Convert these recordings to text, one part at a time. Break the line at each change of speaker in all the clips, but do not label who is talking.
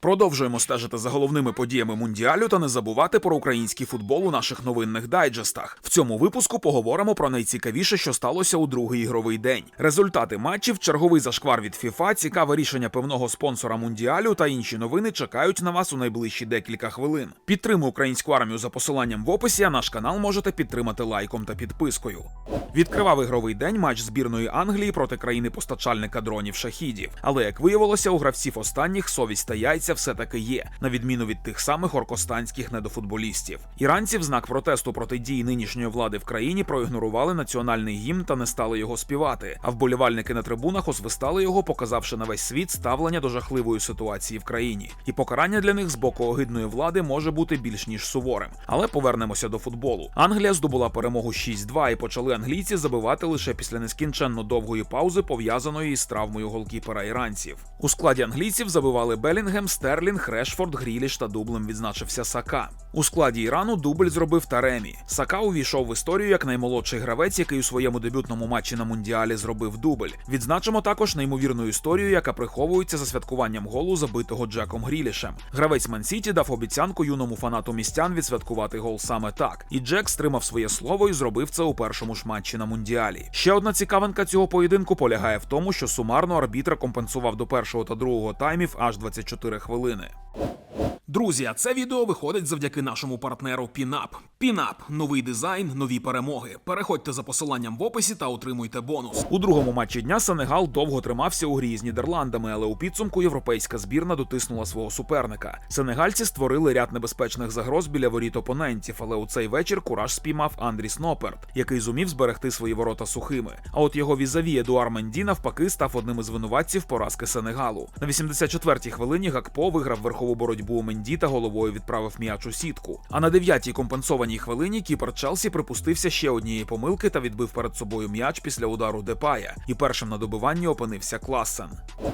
Продовжуємо стежити за головними подіями мундіалю та не забувати про український футбол у наших новинних дайджестах. В цьому випуску поговоримо про найцікавіше, що сталося у другий ігровий день. Результати матчів, черговий зашквар від ФІФА, цікаве рішення певного спонсора мундіалю та інші новини чекають на вас у найближчі декілька хвилин. Підтримуй українську армію за посиланням в описі. А наш канал можете підтримати лайком та підпискою. Відкривав ігровий день матч збірної Англії проти країни постачальника дронів шахідів. Але як виявилося, у гравців останніх совість та яйця все таки є, на відміну від тих самих оркостанських недофутболістів. Іранці в знак протесту проти дій нинішньої влади в країні проігнорували національний гімн та не стали його співати. А вболівальники на трибунах освистали його, показавши на весь світ ставлення до жахливої ситуації в країні. І покарання для них з боку огидної влади може бути більш ніж суворим. Але повернемося до футболу. Англія здобула перемогу 6-2 і почали англійці забивати лише після нескінченно довгої паузи, пов'язаної із травмою голкіпера іранців. У складі англійців забивали Белінгем, Стерлінг, Решфорд, Гріліш та дублем відзначився Сака. У складі Ірану дубль зробив Таремі. Сака увійшов в історію як наймолодший гравець, який у своєму дебютному матчі на мундіалі зробив дубль. Відзначимо також неймовірну історію, яка приховується за святкуванням голу, забитого Джеком Грілішем. Гравець Мансіті дав обіцянку юному фанату містян відсвяткувати гол саме так. І Джек стримав своє слово і зробив це у першому ж матчі на мундіалі. Ще одна цікавинка цього поєдинку полягає в тому, що сумарно арбітр компенсував до першого та другого таймів аж 24 хвилини хвилини. Друзі, це відео виходить завдяки нашому партнеру Пінап. Пінап новий дизайн, нові перемоги. Переходьте за посиланням в описі та отримуйте бонус. У другому матчі дня Сенегал довго тримався у грі з Нідерландами, але у підсумку європейська збірна дотиснула свого суперника. Сенегальці створили ряд небезпечних загроз біля воріт опонентів, але у цей вечір кураж спіймав Андріс Ноперт, який зумів зберегти свої ворота сухими. А от його візаві Едуар Менді навпаки став одним із винуватців поразки Сенегалу. На 84-й хвилині Гакпо виграв верхову боротьбу у Менді та головою відправив м'яч у сітку. А на 9-й компенсованій хвилині кіпер Челсі припустився ще однієї помилки та відбив перед собою м'яч після удару Депая. І першим на добиванні опинився Классен.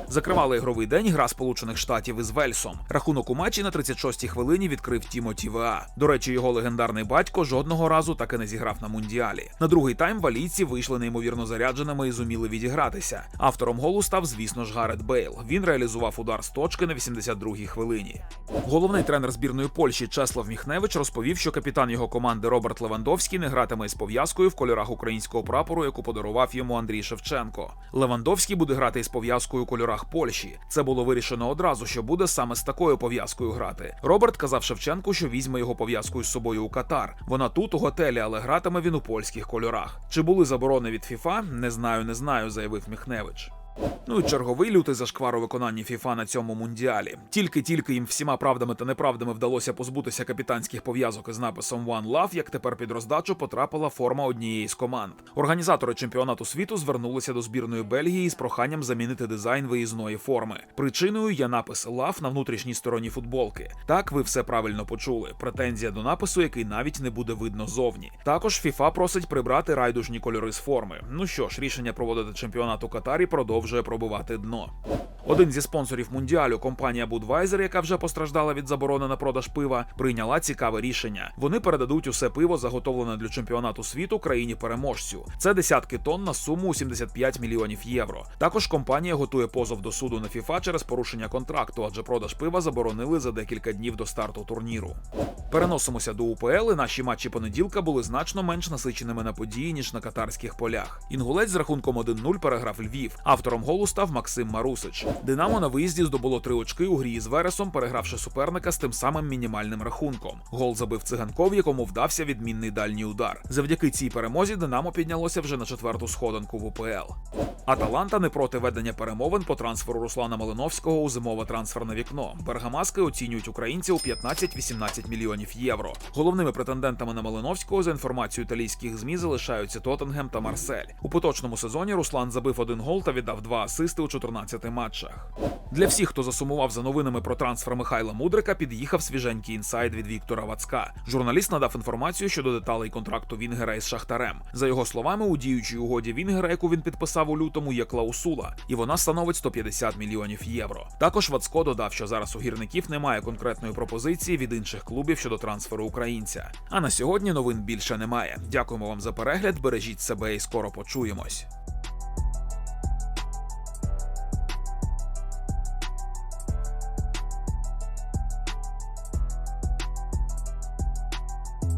Закривали ігровий день гра Сполучених Штатів із Вельсом. Рахунок у матчі на 36-й хвилині відкрив Тімоті Веа. До речі, його легендарний батько жодного разу так і не зіграв на мундіалі. На другий тайм валійці вийшли неймовірно зарядженими і зуміли відігратися. Автором голу став, звісно ж, Гарет Бейл. Він реалізував удар з точки на 82-й хвилині. Головний тренер збірної Польщі Чеслав Міхневич розповів, що капітан його команди Роберт Левандовський не гратиме із пов'язкою в кольорах українського прапору, яку подарував йому Андрій Шевченко. Левандовський буде грати із пов'язкою у кольорах Польщі. Це було вирішено одразу, що буде саме з такою пов'язкою грати. Роберт казав Шевченку, що візьме його пов'язкою з собою у Катар. Вона тут у готелі, але гратиме він у польських кольорах. Чи були заборони від ФІФА? Не знаю, не знаю, заявив Міхневич. Ну і черговий лютий зашквар у виконанні ФІФА на цьому мундіалі. Тільки-тільки їм всіма правдами та неправдами вдалося позбутися капітанських пов'язок із написом One Love, як тепер під роздачу потрапила форма однієї з команд. Організатори чемпіонату світу звернулися до збірної Бельгії з проханням замінити дизайн виїзної форми. Причиною є напис Love на внутрішній стороні футболки. Так, ви все правильно почули. Претензія до напису, який навіть не буде видно зовні. Також ФІФА просить прибрати райдужні кольори з форми. Ну що ж, рішення проводити чемпіонат у Катарі продовжує пробувати дно. Один зі спонсорів мундіалю, компанія Budweiser, яка вже постраждала від заборони на продаж пива, прийняла цікаве рішення. Вони передадуть усе пиво, заготовлене для чемпіонату світу країні переможцю. Це десятки тонн на суму у 75 мільйонів євро. Також компанія готує позов до суду на FIFA через порушення контракту, адже продаж пива заборонили за декілька днів до старту турніру. Переносимося до УПЛ, і наші матчі понеділка були значно менш насиченими на події, ніж на катарських полях. Інгулець з рахунком 1-0 переграв Львів. Автором голу став Максим Марусич. Динамо на виїзді здобуло три очки у грі із Вересом, перегравши суперника з тим самим мінімальним рахунком. Гол забив циганков, якому вдався відмінний дальній удар. Завдяки цій перемозі Динамо піднялося вже на четверту сходинку в УПЛ. Аталанта не проти ведення перемовин по трансферу Руслана Малиновського у зимове трансферне вікно. Бергамаски оцінюють українців у 15-18 мільйонів євро. Головними претендентами на Малиновського за інформацією італійських змі залишаються Тоттенгем та Марсель. У поточному сезоні Руслан забив один гол та віддав два асисти у 14 матчах. Для всіх, хто засумував за новинами про трансфер Михайла Мудрика, під'їхав свіженький інсайд від Віктора Вацка. Журналіст надав інформацію щодо деталей контракту Вінгера із Шахтарем. За його словами, у діючій угоді Вінгера, яку він підписав у лютому, є клаусула, і вона становить 150 мільйонів євро. Також Вацко додав, що зараз у гірників немає конкретної пропозиції від інших клубів щодо трансферу українця. А на сьогодні новин більше немає. Дякуємо вам за перегляд. Бережіть себе і скоро почуємось.